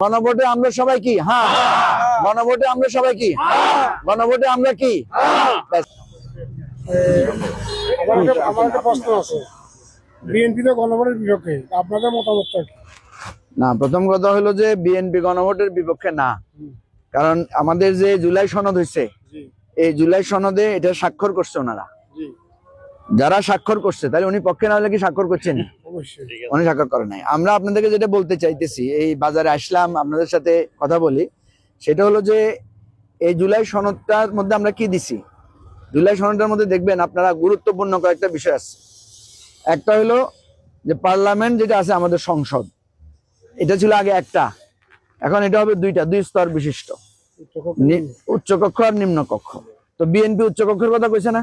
গণভোটে আমরা সবাই কি? হ্যাঁ। গণভোটে আমরা সবাই কি? গণভোটে আমরা কি? ব্যাস। আমার একটা- প্রশ্ন আছে। বিএনপি তো গণভোটের বিপক্ষে আপনাদের মতামতটা কি? না প্রথম কথা হলো যে বিএনপি গণভোটের বিপক্ষে না। কারণ আমাদের যে জুলাই সনদ হয়েছে এই জুলাই সনদে এটা স্বাক্ষর করছে ওনারা। যারা স্বাক্ষর করছে তাহলে উনি পক্ষে না হলে কি স্বাক্ষর করছেন? অবশ্যই। উনি স্বাক্ষর করে নাই। আমরা আপনাদেরকে যেটা বলতে চাইতেছি এই বাজারে আসলাম আপনাদের সাথে কথা বলি। সেটা হলো যে এই জুলাই সনদটার মধ্যে আমরা কি দিছি? জুলাই সনদটার মধ্যে দেখবেন আপনারা গুরুত্বপূর্ণ কয়েকটা বিষয় আছে। একটা হলো যে পার্লামেন্ট যেটা আছে আমাদের সংসদ এটা ছিল আগে একটা। এখন এটা হবে দুইটা দুই স্তর বিশিষ্ট। নি- উচ্চকক্ষ আর নিম্ন কক্ষ তো বিএনপি উচ্চকক্ষের কথা কইছে না?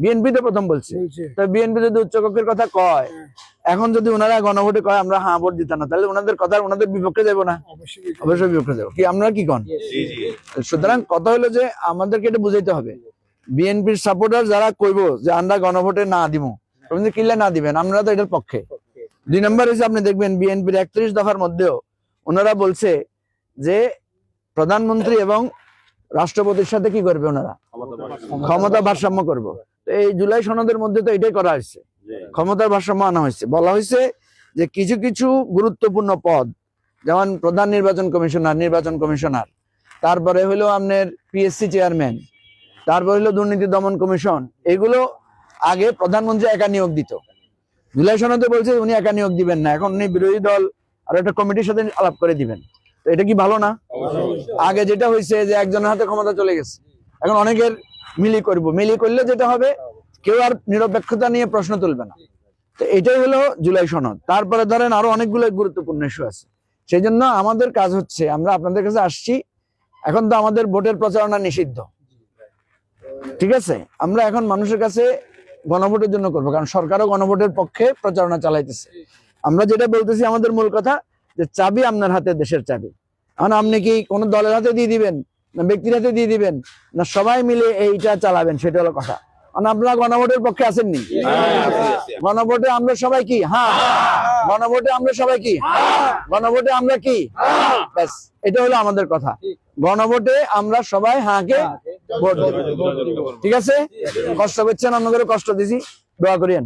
বিএনপি তো প্রথম বলছে। তো বিএনপি যদি উচ্চকক্ষের কথা কয় এখন যদি ওনারা গণভোটে কয় আমরা হ্যাঁ ভোট দিতাম না তাহলে ওনাদের কথা ওনাদের বিপক্ষে যাব না? অবশ্যই অবশ্যই বিপক্ষে যাব কি আমরা কি কন? সুতরাং কথা হলো যে আমাদেরকে এটা বুঝাইতে হবে। বিএনপির সাপোর্টার যারা কইবো যে আমরা গণভোটে না দিব আপনি কিল্লা না দিবেন আমরা তো এটার পক্ষে। দুই নম্বর হিসেবে আপনি দেখবেন বিএনপির একত্রিশ দফার মধ্যেও ওনারা বলছে যে প্রধানমন্ত্রী এবং রাষ্ট্রপতির সাথে কি করবে ওনারা? ক্ষমতা ভারসাম্য করব। তো এই জুলাই সনদের মধ্যে তো এটাই করা হয়েছে। ক্ষমতার ভারসাম্য আনা হয়েছে। বলা হয়েছে যে কিছু কিছু গুরুত্বপূর্ণ পদ যেমন প্রধান নির্বাচন কমিশনার নির্বাচন কমিশনার তারপরে হলো আপনার পিএসসি চেয়ারম্যান তারপরে হলো দুর্নীতি দমন কমিশন এগুলো আগে প্রধানমন্ত্রী একা নিয়োগ দিত। জুলাই সনদে বলছে উনি একা নিয়োগ দিবেন না এখন উনি বিরোধী দল আর একটা কমিটির সাথে আলাপ করে দিবেন। তো এটা কি ভালো না? আগে যেটা হয়েছে যে একজনের হাতে ক্ষমতা চলে গেছে। এখন অনেকের মিলি করব। মিলি করলে যেটা হবে, কেউ আর নিরপেক্ষতা নিয়ে প্রশ্ন তুলবে না। তো এটাই হলো জুলাই সনদ। তারপরে ধরেন আরও অনেকগুলো গুরুত্বপূর্ণ ইস্যু আছে। সেই জন্য আমাদের কাজ হচ্ছে, আমরা আপনাদের কাছে আসছি। এখন তো আমাদের ভোটের প্রচারণা নিষিদ্ধ। ঠিক আছে? আমরা এখন মানুষের কাছে গণভোটের জন্য করব, কারণ সরকারও গণভোটের পক্ষে প্রচারণা চালাইতেছে। আমরা যেটা বলতেছি, আমাদের মূল কথা, যে চাবি আপনার হাতে, দেশের চাবি। এখন আপনি কি কোনো দলের হাতে দিয়ে দিবেন? না ব্যক্তির হাতে দিয়ে দিবেন? না সবাই মিলে এইটা চালাবেন? সেটা হলো কথা। আপনারা গণভোটের পক্ষে আসেননি গণভোটে আমরা সবাই কি? হ্যাঁ। গণভোটে আমরা সবাই কি? গণভোটে আমরা কি? ব্যাস, এটা হলো আমাদের কথা। গণভোটে আমরা সবাই হাঁকে ভোট দেব। ঠিক আছে? কষ্ট করছেন করে কষ্ট দিছি। দোয়া করিয়েন।